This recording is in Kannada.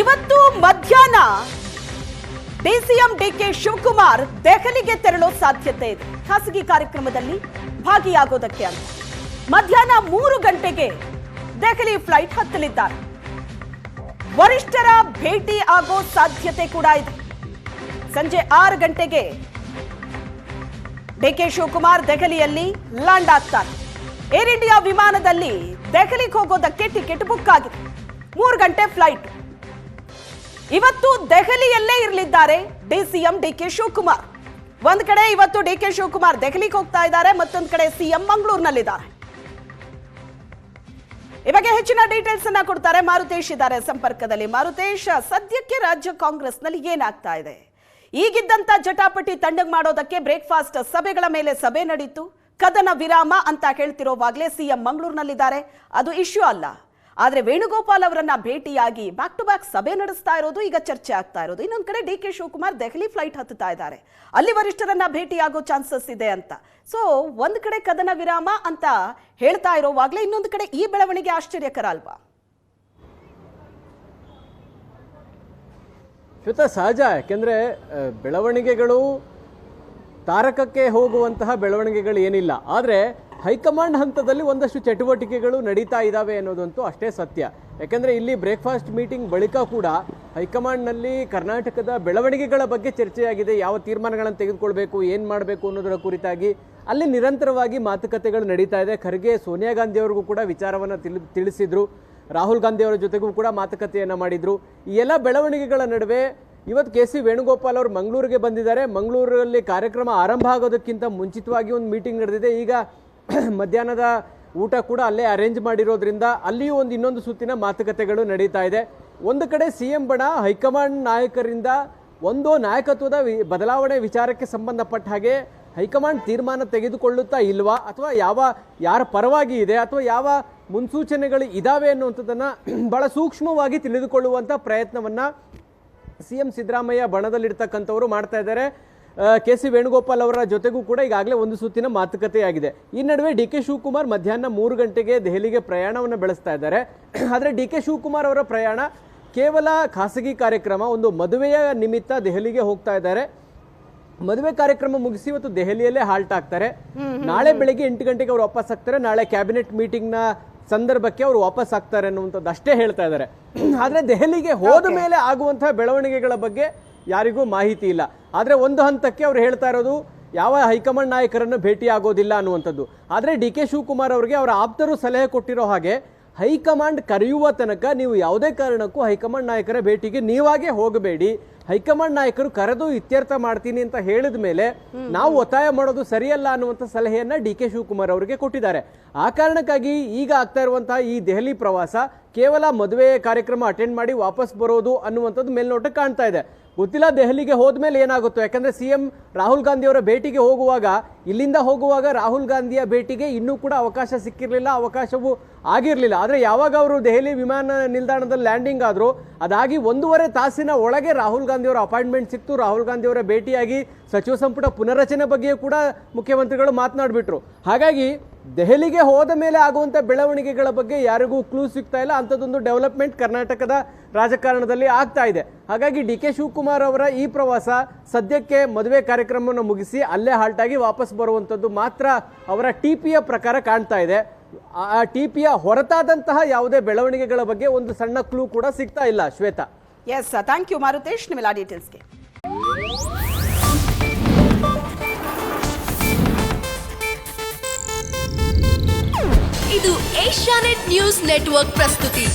ಇವತ್ತು ಮಧ್ಯಾಹ್ನ. ಡಿಸಿಎಂ ಡಿಕೆ ಶಿವಕುಮಾರ್ ದೆಹಲಿಗೆ ತೆರಳೋ ಸಾಧ್ಯತೆ ಇದೆ. ಖಾಸಗಿ ಕಾರ್ಯಕ್ರಮದಲ್ಲಿ ಭಾಗಿಯಾಗೋದಕ್ಕೆ ಅಂತ. ಮಧ್ಯಾಹ್ನ ಮೂರು ಗಂಟೆಗೆ ದೆಹಲಿ ಫ್ಲೈಟ್ ಹತ್ತಲಿದ್ದಾರೆ. ವರಿಷ್ಠರ ಭೇಟಿ ಆಗೋ ಸಾಧ್ಯತೆ ಕೂಡ ಇದೆ. ಸಂಜೆ ಆರು ಗಂಟೆಗೆ ಡಿಕೆ ಶಿವಕುಮಾರ್ ದೆಹಲಿಯಲ್ಲಿ ಲ್ಯಾಂಡ್ ಆಗ್ತಾರೆ. ಏರ್ ಇಂಡಿಯಾ ವಿಮಾನದಲ್ಲಿ ದೆಹಲಿಗೆ ಹೋಗೋದಕ್ಕೆ ಟಿಕೆಟ್ ಬುಕ್ ಆಗಿದೆ. ಮೂರು ಗಂಟೆ ಫ್ಲೈಟ್. ಇವತ್ತು ದೆಹಲಿಯಲ್ಲೇ ಇರಲಿದ್ದಾರೆ ಡಿಸಿಎಂ ಡಿಕೆ ಶಿವಕುಮಾರ್. ಒಂದ್ ಕಡೆ ಇವತ್ತು ಡಿ ಕೆ ಶಿವಕುಮಾರ್ ದೆಹಲಿಗೆ ಹೋಗ್ತಾ ಇದ್ದಾರೆ, ಮತ್ತೊಂದ್ ಕಡೆ ಸಿಎಂ ಮಂಗಳೂರಿನಲ್ಲಿದ್ದಾರೆ. ಬಗ್ಗೆ ಹೆಚ್ಚಿನ ಡೀಟೇಲ್ಸ್ ಅನ್ನ ಕೊಡ್ತಾರೆ ಮಾರುತೇಶ್ ಇದ್ದಾರೆ ಸಂಪರ್ಕದಲ್ಲಿ. ಮಾರುತೇಶ್, ಸದ್ಯಕ್ಕೆ ರಾಜ್ಯ ಕಾಂಗ್ರೆಸ್ನಲ್ಲಿ ಏನಾಗ್ತಾ ಇದೆ? ಈಗಿದ್ದಂತ ಜಟಾಪಟಿ ತಂಡಗ್ ಮಾಡೋದಕ್ಕೆ ಬ್ರೇಕ್ಫಾಸ್ಟ್ ಸಭೆಗಳ ಮೇಲೆ ಸಭೆ ನಡೀತು. ಕದನ ವಿರಾಮ ಅಂತ ಹೇಳ್ತಿರೋವಾಗ್ಲೇ ಸಿಎಂ ಮಂಗಳೂರಿನಲ್ಲಿದ್ದಾರೆ. ಅದು ಇಶ್ಯೂ ಅಲ್ಲ. ಆದ್ರೆ ವೇಣುಗೋಪಾಲ್ ಅವರನ್ನ ಭೇಟಿಯಾಗಿ ಬ್ಯಾಕ್ ಟು ಬ್ಯಾಕ್ ಸಭೆ ನಡೆಸ್ತಾ ಇರೋದು ಈಗ ಚರ್ಚೆ ಆಗ್ತಾ ಇರೋದು. ಇನ್ನೊಂದು ಕಡೆ D K Shivakumar Delhi flight ಹತ್ತುತ್ತಾ ಇದ್ದಾರೆ. ಅಲ್ಲಿ ವರಿಷ್ಠರನ್ನ ಭೇಟಿಯಾಗೋ ಚಾನ್ಸಸ್ ಇದೆ ಅಂತ. ಸೊ ಒಂದು ಕಡೆ ಕದನ ವಿರಾಮ ಅಂತ ಹೇಳ್ತಾ ಇರೋವಾಗ್ಲೇ ಇನ್ನೊಂದು ಕಡೆ ಈ ಬೆಳವಣಿಗೆ ಆಶ್ಚರ್ಯಕರ ಅಲ್ವಾ ಶ್ವೇತ, ಸಹಜ. ಯಾಕೆಂದರೆ ಬೆಳವಣಿಗೆಗಳು ತಾರಕಕ್ಕೆ ಹೋಗುವಂತಹ ಬೆಳವಣಿಗೆಗಳು ಏನಿಲ್ಲ. ಆದರೆ ಹೈಕಮಾಂಡ್ ಹಂತದಲ್ಲಿ ಒಂದಷ್ಟು ಚಟುವಟಿಕೆಗಳು ನಡೀತಾ ಇದ್ದಾವೆ ಅನ್ನೋದಂತೂ ಅಷ್ಟೇ ಸತ್ಯ. ಯಾಕೆಂದರೆ ಇಲ್ಲಿ ಬ್ರೇಕ್ಫಾಸ್ಟ್ ಮೀಟಿಂಗ್ ಬಳಿಕ ಕೂಡ ಹೈಕಮಾಂಡ್ನಲ್ಲಿ ಕರ್ನಾಟಕದ ಬೆಳವಣಿಗೆಗಳ ಬಗ್ಗೆ ಚರ್ಚೆಯಾಗಿದೆ. ಯಾವ ತೀರ್ಮಾನಗಳನ್ನು ತೆಗೆದುಕೊಳ್ಬೇಕು, ಏನು ಮಾಡಬೇಕು ಅನ್ನೋದರ ಕುರಿತಾಗಿ ಅಲ್ಲಿ ನಿರಂತರವಾಗಿ ಮಾತುಕತೆಗಳು ನಡೀತಾ ಇದೆ. ಖರ್ಗೆ, ಸೋನಿಯಾ ಗಾಂಧಿಯವರಿಗೂ ಕೂಡ ವಿಚಾರವನ್ನು ತಿಳಿ, ತಿಳಿಸಿದರು. ರಾಹುಲ್ ಗಾಂಧಿಯವರ ಜೊತೆಗೂ ಕೂಡ ಮಾತುಕತೆಯನ್ನು ಮಾಡಿದರು. ಈ ಎಲ್ಲ ಬೆಳವಣಿಗೆಗಳ ನಡುವೆ ಇವತ್ತು ಕೆ ಸಿ ವೇಣುಗೋಪಾಲ್ ಅವರು ಮಂಗಳೂರಿಗೆ ಬಂದಿದ್ದಾರೆ. ಮಂಗಳೂರಲ್ಲಿ ಕಾರ್ಯಕ್ರಮ ಆರಂಭ ಆಗೋದಕ್ಕಿಂತ ಮುಂಚಿತವಾಗಿ ಒಂದು ಮೀಟಿಂಗ್ ನಡೆದಿದೆ. ಈಗ ಮಧ್ಯಾಹ್ನದ ಊಟ ಕೂಡ ಅಲ್ಲೇ ಅರೇಂಜ್ ಮಾಡಿರೋದ್ರಿಂದ ಅಲ್ಲಿಯೂ ಒಂದು ಇನ್ನೊಂದು ಸುತ್ತಿನ ಮಾತುಕತೆಗಳು ನಡೀತಾ ಇದೆ. ಒಂದು ಕಡೆ ಸಿ ಎಂ ಬಣ, ಹೈಕಮಾಂಡ್ ನಾಯಕರಿಂದ ಒಂದು ನಾಯಕತ್ವದ ವಿ- ಬದಲಾವಣೆ ವಿಚಾರಕ್ಕೆ ಸಂಬಂಧಪಟ್ಟ ಹಾಗೆ ಹೈಕಮಾಂಡ್ ತೀರ್ಮಾನ ತೆಗೆದುಕೊಳ್ಳುತ್ತಾ ಇಲ್ವಾ? ಅಥವಾ ಯಾವ, ಯಾರ ಪರವಾಗಿ ಇದೆ? ಅಥವಾ ಯಾವ ಮುನ್ಸೂಚನೆಗಳು ಇದ್ದಾವೆ ಅನ್ನುವಂಥದ್ದನ್ನು ಬಹಳ ಸೂಕ್ಷ್ಮವಾಗಿ ತಿಳಿದುಕೊಳ್ಳುವಂಥ ಪ್ರಯತ್ನವನ್ನು ಸಿ ಎಂ ಸಿದ್ದರಾಮಯ್ಯ ಬಣದಲ್ಲಿರ್ತಕ್ಕಂಥವರು ಮಾಡ್ತಾ ಇದ್ದಾರೆ. ಕೆ ಸಿ ವೇಣುಗೋಪಾಲ್ ಅವರ ಜೊತೆಗೂ ಕೂಡ ಈಗಾಗಲೇ ಒಂದು ಸುತ್ತಿನ ಮಾತುಕತೆಯಾಗಿದೆ. ಈ ನಡುವೆ ಡಿ ಕೆ ಶಿವಕುಮಾರ್ ಮಧ್ಯಾಹ್ನ ಮೂರು ಗಂಟೆಗೆ ದೆಹಲಿಗೆ ಪ್ರಯಾಣವನ್ನು ಬೆಳೆಸ್ತಾ ಇದ್ದಾರೆ. ಆದರೆ ಡಿ ಕೆ ಶಿವಕುಮಾರ್ ಅವರ ಪ್ರಯಾಣ ಕೇವಲ ಖಾಸಗಿ ಕಾರ್ಯಕ್ರಮ ಒಂದು ಮದುವೆಯ ನಿಮಿತ್ತ ದೆಹಲಿಗೆ ಹೋಗ್ತಾ ಇದ್ದಾರೆ. ಮದುವೆ ಕಾರ್ಯಕ್ರಮ ಮುಗಿಸಿ ಇವತ್ತು ದೆಹಲಿಯಲ್ಲೇ ಹಾಲ್ಟ್ ಆಗ್ತಾರೆ. ನಾಳೆ ಬೆಳಿಗ್ಗೆ ಎಂಟು ಗಂಟೆಗೆ ಅವ್ರು ವಾಪಸ್ ಆಗ್ತಾರೆ. ನಾಳೆ ಕ್ಯಾಬಿನೆಟ್ ಮೀಟಿಂಗ್ನ ಸಂದರ್ಭಕ್ಕೆ ಅವರು ವಾಪಸ್ ಆಗ್ತಾರೆ ಅನ್ನುವಂಥದ್ದು ಅಷ್ಟೇ ಹೇಳ್ತಾ ಇದ್ದಾರೆ. ಆದ್ರೆ ದೆಹಲಿಗೆ ಹೋದ ಮೇಲೆ ಆಗುವಂತಹ ಬೆಳವಣಿಗೆಗಳ ಬಗ್ಗೆ ಯಾರಿಗೂ ಮಾಹಿತಿ ಇಲ್ಲ. ಆದರೆ ಒಂದು ಹಂತಕ್ಕೆ ಅವ್ರು ಹೇಳ್ತಾ ಇರೋದು, ಯಾವ ಹೈಕಮಾಂಡ್ ನಾಯಕರನ್ನು ಭೇಟಿ ಆಗೋದಿಲ್ಲ ಅನ್ನುವಂಥದ್ದು. ಆದರೆ ಡಿ ಕೆ ಶಿವಕುಮಾರ್ ಅವರಿಗೆ ಅವರ ಆಪ್ತರು ಸಲಹೆ ಕೊಟ್ಟಿರೋ ಹಾಗೆ ಹೈಕಮಾಂಡ್ ಕರೆಯುವ ತನಕ ನೀವು ಯಾವುದೇ ಕಾರಣಕ್ಕೂ ಹೈಕಮಾಂಡ್ ನಾಯಕರ ಭೇಟಿಗೆ ನೀವಾಗೆ ಹೋಗಬೇಡಿ. ಹೈಕಮಾಂಡ್ ನಾಯಕರು ಕರೆದು ಇತ್ಯರ್ಥ ಮಾಡ್ತೀನಿ ಅಂತ ಹೇಳಿದ ಮೇಲೆ ನಾವು ಒತ್ತಾಯ ಮಾಡೋದು ಸರಿಯಲ್ಲ ಅನ್ನುವಂಥ ಸಲಹೆಯನ್ನ ಡಿ ಕೆ ಶಿವಕುಮಾರ್ ಅವರಿಗೆ ಕೊಟ್ಟಿದ್ದಾರೆ. ಆ ಕಾರಣಕ್ಕಾಗಿ ಈಗ ಆಗ್ತಾ ಇರುವಂತಹ ಈ ದೆಹಲಿ ಪ್ರವಾಸ ಕೇವಲ ಮದುವೆ ಕಾರ್ಯಕ್ರಮ ಅಟೆಂಡ್ ಮಾಡಿ ವಾಪಸ್ ಬರೋದು ಅನ್ನುವಂಥದ್ದು ಮೇಲ್ನೋಟಕ್ಕೆ ಕಾಣ್ತಾ ಇದೆ. ಗೊತ್ತಿಲ್ಲ, ದೆಹಲಿಗೆ ಹೋದ್ಮೇಲೆ ಏನಾಗುತ್ತೋ. ಯಾಕಂದ್ರೆ ಸಿಎಂ ರಾಹುಲ್ ಗಾಂಧಿ ಅವರ ಭೇಟಿಗೆ ಹೋಗುವಾಗ, ಇಲ್ಲಿಂದ ಹೋಗುವಾಗ ರಾಹುಲ್ ಗಾಂಧಿಯ ಭೇಟಿಗೆ ಇನ್ನೂ ಕೂಡ ಅವಕಾಶ ಸಿಕ್ಕಿರಲಿಲ್ಲ, ಅವಕಾಶವೂ ಆಗಿರಲಿಲ್ಲ. ಆದರೆ ಯಾವಾಗ ಅವರು ದೆಹಲಿ ವಿಮಾನ ನಿಲ್ದಾಣದಲ್ಲಿ ಲ್ಯಾಂಡಿಂಗ್ ಆದರೂ, ಅದಾಗಿ ಒಂದೂವರೆ ತಾಸಿನ ಒಳಗೆ ರಾಹುಲ್ ಗಾಂಧಿಯವರ ಅಪಾಯಿಂಟ್ಮೆಂಟ್ ಸಿಕ್ತು. ರಾಹುಲ್ ಗಾಂಧಿಯವರ ಭೇಟಿಯಾಗಿ ಸಚಿವ ಸಂಪುಟ ಪುನರಚನೆ ಬಗ್ಗೆಯೂ ಕೂಡ ಮುಖ್ಯಮಂತ್ರಿಗಳು ಮಾತನಾಡಿಬಿಟ್ರು. ಹಾಗಾಗಿ ದೆಹಲಿಗೆ ಹೋದ ಮೇಲೆ ಆಗುವಂಥ ಬೆಳವಣಿಗೆಗಳ ಬಗ್ಗೆ ಯಾರಿಗೂ ಕ್ಲೂ ಸಿಗ್ತಾ ಇಲ್ಲ. ಅಂಥದ್ದೊಂದು ಡೆವಲಪ್ಮೆಂಟ್ ಕರ್ನಾಟಕದ ರಾಜಕಾರಣದಲ್ಲಿ ಆಗ್ತಾ ಇದೆ. ಹಾಗಾಗಿ ಡಿ ಕೆ ಶಿವಕುಮಾರ್ ಅವರ ಈ ಪ್ರವಾಸ ಸದ್ಯಕ್ಕೆ ಮದುವೆ ಕಾರ್ಯಕ್ರಮವನ್ನು ಮುಗಿಸಿ ಅಲ್ಲೇ ಹಾಲ್ಟಾಗಿ ಆಗಿ ವಾಪಸ್ ಬರುವಂಥದ್ದು ಮಾತ್ರ ಅವರ ಟಿ ಪಿಯ ಪ್ರಕಾರ ಕಾಣ್ತಾ ಇದೆ. ಆ ಟಿ ಪಿಯ ಹೊರತಾದಂತಹ ಯಾವುದೇ ಬೆಳವಣಿಗೆಗಳ ಬಗ್ಗೆ ಒಂದು ಸಣ್ಣ ಕ್ಲೂ ಕೂಡ ಸಿಗ್ತಾ ಇಲ್ಲ Shweta. Yes thank you Marutesh ನಿಮ್ಮೆಲ್ಲ ಡೀಟೇಲ್ಸ್ಗೆ ಇದು ಏಷ್ಯಾನೆಟ್ ನ್ಯೂಸ್ ನೆಟ್ವರ್ಕ್ ಪ್ರಸ್ತುತಿ.